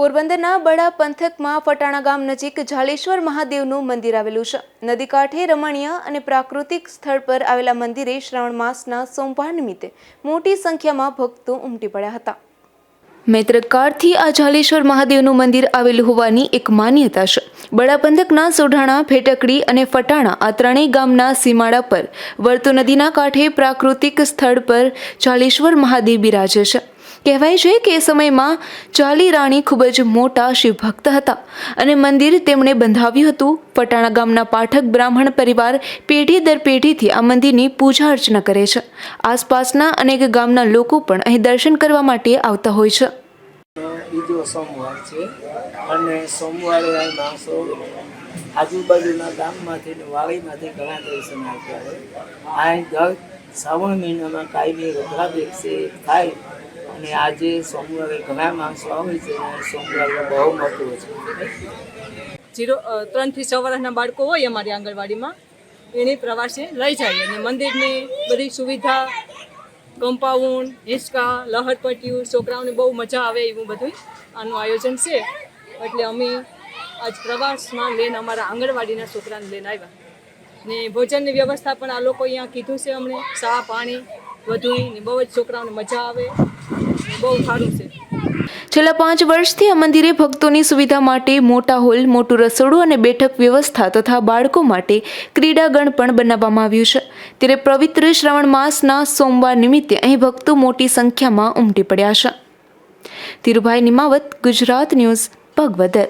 પોરબંદરના બડા પંથકમાં ફટાણા ગામ નજીક ઝાલેશ્વર મહાદેવનું મંદિર આવેલું છે. નદી કાંઠે રમણીય અને પ્રાકૃતિક સ્થળ પર આવેલા મંદિરે શ્રાવણ માસના સોમવાર નિમિત્તે મોટી સંખ્યામાં ભક્તો ઉમટી પડ્યા હતા. મૈત્રકાળથી આ ઝાલેશ્વર મહાદેવનું મંદિર આવેલું હોવાની એક માન્યતા છે. બડા પંથકના સોઢાણા, ફેટકડી અને ફટાણા આ ત્રણેય ગામના સીમાડા પર, વર્તુ નદીના કાંઠે પ્રાકૃતિક સ્થળ પર ઝાલેશ્વર મહાદેવ બિરાજે છે. કહેવાય છે કે એ સમયમાં ચાલી રાણી ખૂબ જ મોટા શિવભક્ત હતા અને મંદિર તેમણે બંધાવ્યું હતું. પટાણા ગામના પાઠક બ્રાહ્મણ પરિવાર પેઢી દર પેઢીથી આ મંદિરની પૂજા અર્ચના કરે છે. આસપાસના અનેક ગામના લોકો પણ અહીં દર્શન કરવા માટે આવતા હોય છે. બીજો સોમવાર છે અને સોમવારે આ માણસો આજુબાજુના ગામમાંથી વાડીમાંથી ઘણા દર્શન આવતા હોય આ દર શ્રાવણ મહિનામાં કાયમી રુદ્રાભિષેક થાય. અને આજે સોમવારે ઘણા માણસો આવે છે અને સોમવારનું બહુ મહત્વ છે. જીરો ત્રણથી છ વર્ષના બાળકો હોય અમારી આંગણવાડીમાં. એને પ્રવાસે લઈ જાય અને મંદિરની બધી સુવિધા કમ્પાઉન્ડ હિંચકા લહરપટ્ટીયું છોકરાઓને બહુ મજા આવે એવું બધું આનું આયોજન છે. એટલે અમે આજ પ્રવાસમાં લઈને અમારા આંગણવાડીના છોકરાને લઈને આવ્યા. ને ભોજનની વ્યવસ્થા પણ આ લોકો અહીંયા કીધું છે અમને, ચા, પાણી બધું બહુ જ છોકરાઓને મજા આવે. બહુ સારું છે. છેલ્લા પાંચ વર્ષથી આ મંદિરે ભક્તોની સુવિધા માટે મોટા હોલ, મોટું રસોડું અને બેઠક વ્યવસ્થા તથા બાળકો માટે ક્રીડાગણ પણ બનાવવામાં આવ્યું છે. ત્યારે પવિત્ર શ્રાવણ માસના સોમવાર નિમિત્તે અહીં ભક્તો મોટી સંખ્યામાં ઉમટી પડ્યા છે. ધીરુભાઈ નિમાવત, ગુજરાત ન્યૂઝ, ભગવદર.